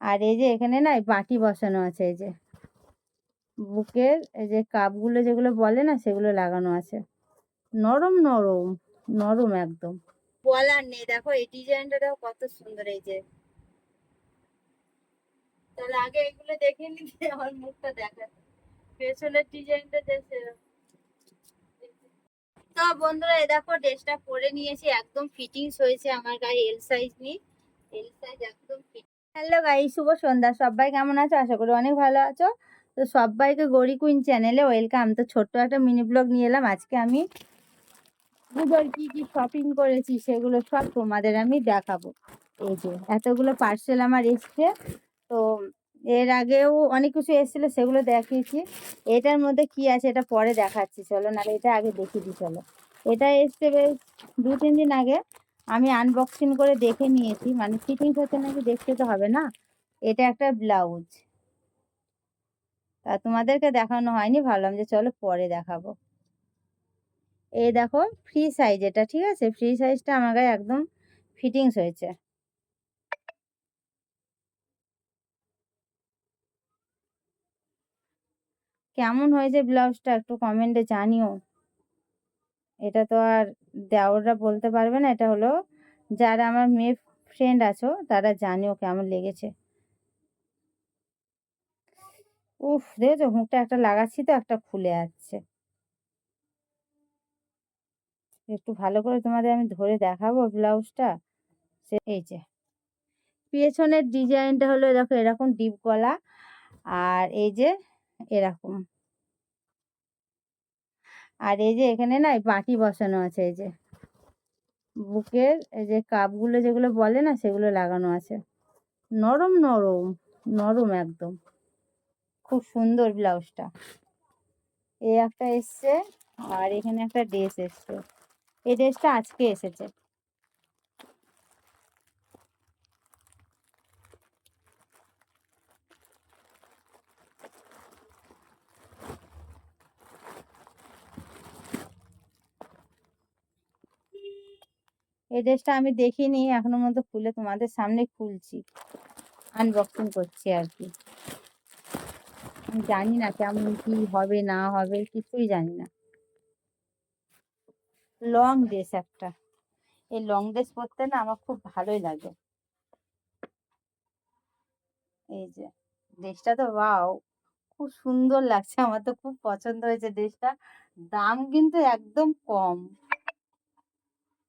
আর এই যে এখানে না বাটি বসানো আছে, এই যে বুকের এই যে কাপগুলো যেগুলো বলে না সেগুলো লাগানো আছে। নরম নরম নরম একদম। বলার নেই। দেখো এই ডিজাইনটা দেখো কত সুন্দর এই যে। তাহলে আগে এগুলো দেখে নিতে আমার মুখটা দেখা পেছনের ডিজাইনটা দেখে তো বন্ধুরা এ দেখো ড্রেসটা পরে নিয়েছি, একদম ফিটিংস হয়েছে আমার গায়ে এল সাইজ নিয়ে। এল সাইজ একদম ফিট হ্যালো গাই শুভ সন্ধ্যা। সবাই কেমন আছো? আশা করি অনেক ভালো আছো। তো সবাইকে গড়ি কুইন চ্যানেলে ওয়েলকাম। তো ছোট্ট একটা মিনি ব্লগ নিয়ে এলাম। আজকে আমি পুজোর কি কি শপিং করেছি সেগুলো সব তোমাদের আমি দেখাবো। এই যে, এতগুলো পার্সেল আমার এসছে। তো এর আগেও অনেক কিছু এসেছিল, সেগুলো দেখিয়েছি। এটার মধ্যে কি আছে এটা পরে দেখাচ্ছি। চলো, নাহলে এটা আগে দেখিয়ে দিই, চলো। এটা এসছে বেশ দু, তিন দিন আগে। আমি আনবক্সিং করে দেখে নিয়েছি। মানে ফিটিংস হচ্ছে নাকি দেখতে তো হবে না? এটা একটা ব্লাউজ তা তোমাদেরকে দেখানো হয়নি, ভাবলাম যে চলো পরে দেখাবো। এই দেখো ফ্রি সাইজ এটা, ঠিক আছে? ফ্রি সাইজটা আমার গায়ে একদম ফিটিংস হয়েছে। কেমন হয়েছে ব্লাউজটা একটু কমেন্টে জানিও। এটা তো আর দেওররা বলতে পারবে না, এটা হলো যারা আমার মেয়ে ফ্রেন্ড আছো, তারা জানিও কেমন লেগেছে। উফ, দেখেছ? মুখটা একটা লাগাচ্ছি তো, একটা খুলে যাচ্ছে। একটু ভালো করে তোমাদের আমি ধরে দেখাবো ব্লাউজটা সে, এই যে। পেছনের ডিজাইনটা হলো, দেখো, এরকম ডিপ গলা, আর এই যে, এরকম। আর এই যে এখানে না বাটি বসানো আছে, এই যে বুকের এই যে কাপগুলো যেগুলো বলে না সেগুলো লাগানো আছে। নরম নরম নরম একদম। খুব সুন্দর ব্লাউজটা। এই একটা এসছে আর এখানে একটা ড্রেস এসছে। এই ড্রেসটা আজকে এসেছে। এই ড্রেসটা আমি দেখিনি এখনও মতো খুলে তোমাদের সামনে খুলছি। আনবক্সিং করছি আর কি। আমি জানি না কেমন কি হবে, না হবে, কিছুই জানি না। লং ড্রেস একটা। এই লং ড্রেস পরতে না আমার খুব ভালোই লাগে। এই যে, ড্রেসটা তো বাও খুব সুন্দর লাগছে, আমার তো খুব পছন্দ হয়েছে ড্রেসটা। দাম কিন্তু একদম কম।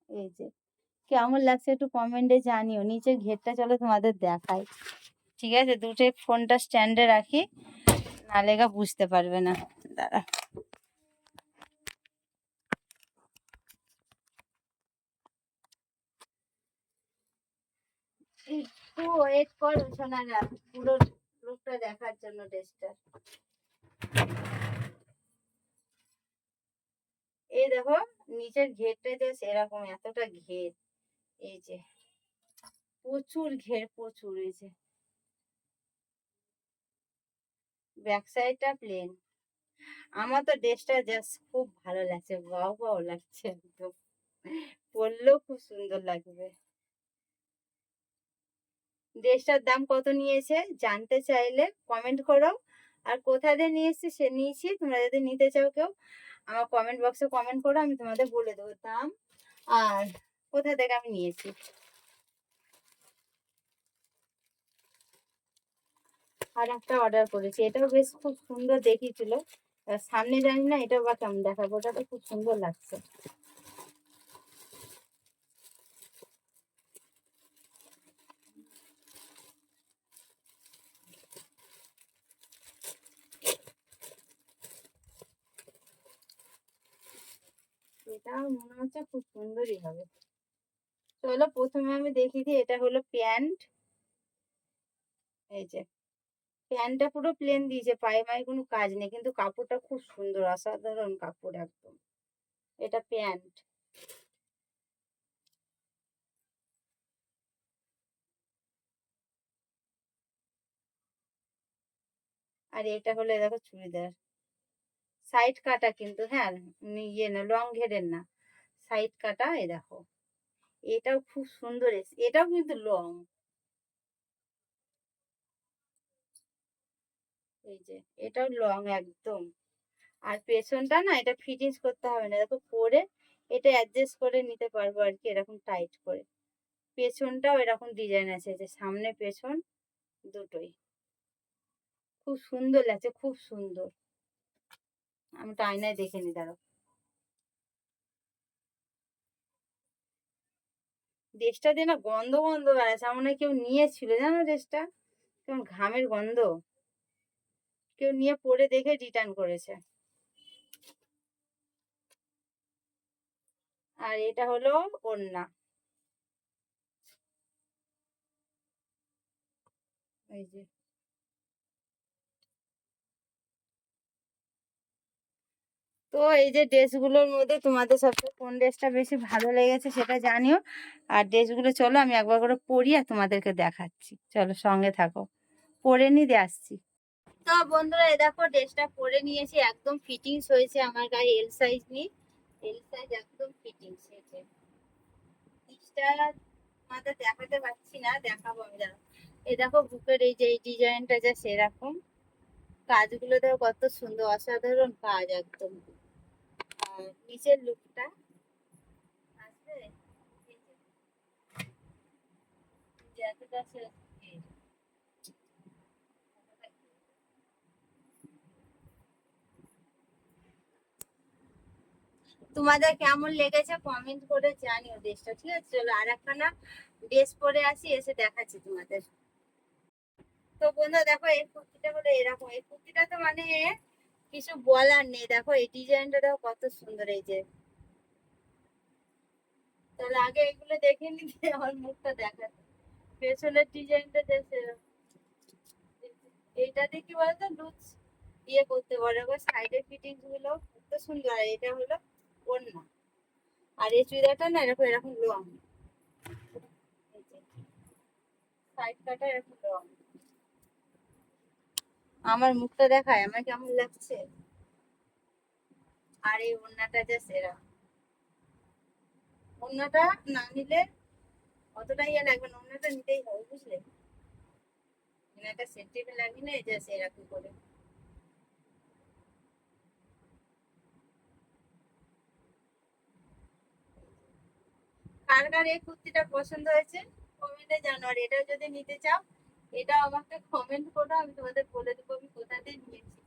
এই যে কেমন লাগছে একটু কমেন্টে জানিও। নিচের ঘেরটা চলো তোমাদের দেখাই। ঠিক আছে? দুটো ফোনটা স্ট্যান্ডে রাখি, নাহলে গা বুঝতে পারবে না। দাঁড়া। একটু ওয়েট সোনারা, পুরো দেখার জন্য এই দেখো, নিচের ঘেরটা জাস্ট এরকম এতটা ঘের। এই যে, প্রচুর ঘের, প্রচুর, এই যে। ব্যাক সাইডটা প্লেন আমার তো ড্রেসটা জাস্ট খুব ভালো লাগছে বাও বাও লাগছে একদম। পরলেও খুব সুন্দর লাগবে। ড্রেসটার দাম কত নিয়েছে জানতে চাইলে কমেন্ট করো। আর কোথা দিয়ে নিয়েছি সে নিয়েছি, তোমরা যদি নিতে চাও কেউ, আমার কমেন্ট বক্সে কমেন্ট করো, আমি তোমাদের বলে দেবো দাম। আর কোথা থেকে আমি নিয়েছি? আর একটা অর্ডার করেছি। এটাও বেশ খুব সুন্দর দেখিয়েছিল। সামনে জানি না, এটাও বা কেমন দেখাবো? ওটা তো খুব সুন্দর লাগছে। এটা মনে হচ্ছে খুব সুন্দরই হবে। চলো প্রথমে আমি দেখিয়ে দিই এটা হলো প্যান্ট। এই যে, প্যান্টটা পুরো প্লেন দিয়েছে, পায়ে মায়ে কোনো কাজ নেই, কিন্তু কাপড়টা খুব সুন্দর, অসাধারণ কাপড় একদম। এটা প্যান্ট। আর এটা হলো দেখো চুড়িদার। সাইড কাটা কিন্তু হ্যাঁ ইয়ে না, লং ঘেরের না। সাইড কাটা, এ দেখো। এটাও খুব সুন্দর এসছে এটাও কিন্তু লং এই যে, এটাও লং একদম। আর পেছনটা না, এটা ফিটিংস করতে হবে না, দেখো পরে এটা অ্যাডজাস্ট করে নিতে পারব আর কি, এরকম টাইট করে। পেছনটাও এরকম ডিজাইন আছে যে সামনে পেছন দুটোই। খুব সুন্দর লাগছে, খুব সুন্দর। আমি তো আয়নায় দেখে নি দাঁড়ো ড্রেসটা না গন্ধ গন্ধ বেড়াচ্ছে আমার কেউ নিয়েছিল, জানো ড্রেসটা কেমন ঘামের গন্ধ। কেউ নিয়ে পরে দেখে রিটার্ন করেছে। আর এটা হলো ওড়না। এই যে। তো এই যে ড্রেসগুলোর মধ্যে তোমাদের সবচেয়ে কোন ড্রেসটা বেশি ভালো লেগেছে সেটা জানিও। আর ড্রেসগুলো চলো, আমি একবার করে পরি আর তোমাদেরকে দেখাচ্ছি। চলো, সঙ্গে থাকো। পরে নি দিয়ে আসছি। তো বন্ধুরা এ দেখো ড্রেসটা পরে নিয়েছি, একদম ফিটিংস হয়েছে আমার গায়ে এল সাইজ নিয়ে। এল সাইজ একদম ফিটিংস হয়েছে। তোমাদের দেখাতে পারছি না, দেখাবো আমি দাঁড়াও। এই দেখো বুকের এই যে, এই ডিজাইনটা যা সেরকম। কাজগুলো দেখো কত সুন্দর, অসাধারণ কাজ একদম। নিচের লুকটা তোমাদের কেমন লেগেছে কমেন্ট করে জানিও ড্রেসটা ঠিক আছে? চলো আর একখানা ড্রেস পরে আসি, এসে দেখাচ্ছি তোমাদের। তো বন্ধু দেখো, এই কুর্তিটা হলো এরকম। এই কুর্তিটা তো মানে কিছু বলার নেই। দেখো, এই ডিজাইনটা দেখো কত সুন্দর, এই যে। তাহলে আগে এগুলো দেখে নিতে আমার মুখটা দেখা পেছনের ডিজাইনটা যে এইটাতে কি বলতো? লুজ ইয়ে করতে পারো এবার সাইডের ফিটিংসগুলো কত সুন্দর। এটা হলো ওড়না। আর এই চুড়িদারটা না, এরকম এরকম লং। সাইড কাটা এরকম লং। আমার মুখটা দেখায়, আমার কেমন লাগছে? আর এই ওড়নাটা যা সেরা ওড়নাটা না নিলে অতটা ইয়ে লাগবে না, ওড়নাটা নিতেই হবে, বুঝলে? একটা সেট টেবিল লাগবে না যে সেরকম করে। কার কার এই কুর্তিটা পছন্দ হয়েছে? কমেন্টে জানো আর এটা যদি নিতে চাও এটা আমাকে কমেন্ট করো, আমি তোমাদের বলে দেবো আমি কোথা দিয়ে নিয়েছি।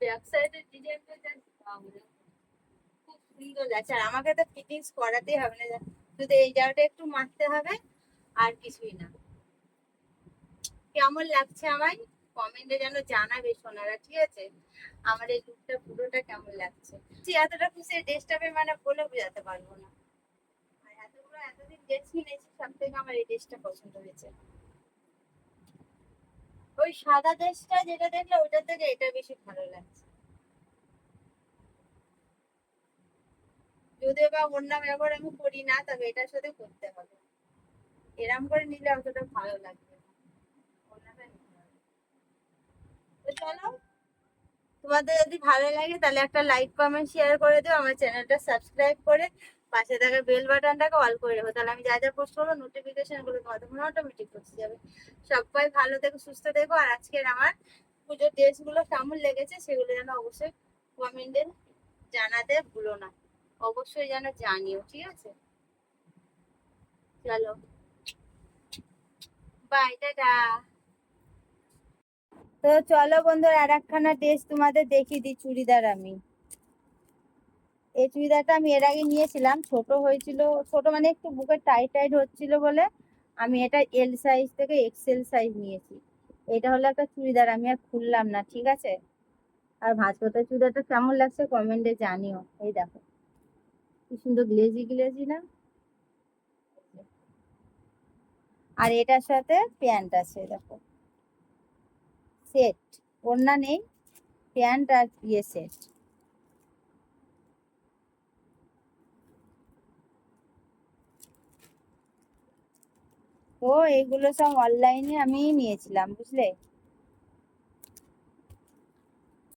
ব্যাক সাইডের ডিজাইনটা জাস্ট খুব সুন্দর লাগছে আর আমাকে তো ফিটিংস করাতেই হবে না শুধু এই জায়গাটা একটু মারতে হবে, আর কিছুই না। কেমন লাগছে আমায়? কমেন্টে যেন জানাবে সোনারা, ঠিক আছে? আমার এই লুকটা পুরোটা কেমন লাগছে? এতটা খুশি ড্রেসটা মানে বলে বোঝাতে পারব না। আর এতগুলো এতদিন ড্রেস কিনেছি সব থেকে আমার এই ড্রেসটা পছন্দ হয়েছে। ওই সাদা ড্রেসটা যেটা দেখলে ওইটার থেকে এটা বেশি ভালো লাগছে। যদিও বা অন্য ব্যবহার আমি করি না, তবে এটার সাথে করতে হবে। এরম করে নিলে অতটা ভালো লাগবে। তো চলো, তোমাদের যদি ভালো লাগে তাহলে একটা লাইক কমেন্ট শেয়ার করে দিও, আমার চ্যানেলটা সাবস্ক্রাইব করে পাশে থাকা বেল বাটনটাকে অল করে দেবো তাহলে আমি যা যা পোস্ট করব নোটিফিকেশনগুলো ফোনে অটোমেটিক পৌঁছে যাবে। সবাই ভালো থেকো, সুস্থ থেকো। আর আজকের আমার পুজোর ড্রেসগুলো কেমন লেগেছে সেগুলো যেন অবশ্যই কমেন্টে জানাতে ভুলো না। অবশ্যই যেন জানিও, ঠিক আছে? চলো। বাই টাটা। তো চলো বন্ধুরা, আর একখানা ড্রেস তোমাদের দেখিয়ে দিই, চুড়িদার আমি। এই চুড়িদারটা আমি এর আগে নিয়েছিলাম। ছোট হয়েছিল, ছোট মানে একটু বুকের টাইট টাইট হচ্ছিল বলে আমি এটা এল সাইজ থেকে এক্সেল সাইজ নিয়েছি। এটা হলো একটা চুড়িদার, আমি আর খুললাম না, ঠিক আছে? আর ভাজপাতা চুড়িদারটা কেমন লাগছে কমেন্টে জানিও। এই দেখো, কি সুন্দর গ্লেজি গ্লেজি না? আর এটার সাথে প্যান্ট আছে, দেখো। সেট ওড়না নেই প্যান্ট আর ইয়ে সেট তো এগুলো সব অনলাইনে আমি নিয়েছিলাম বুঝলে?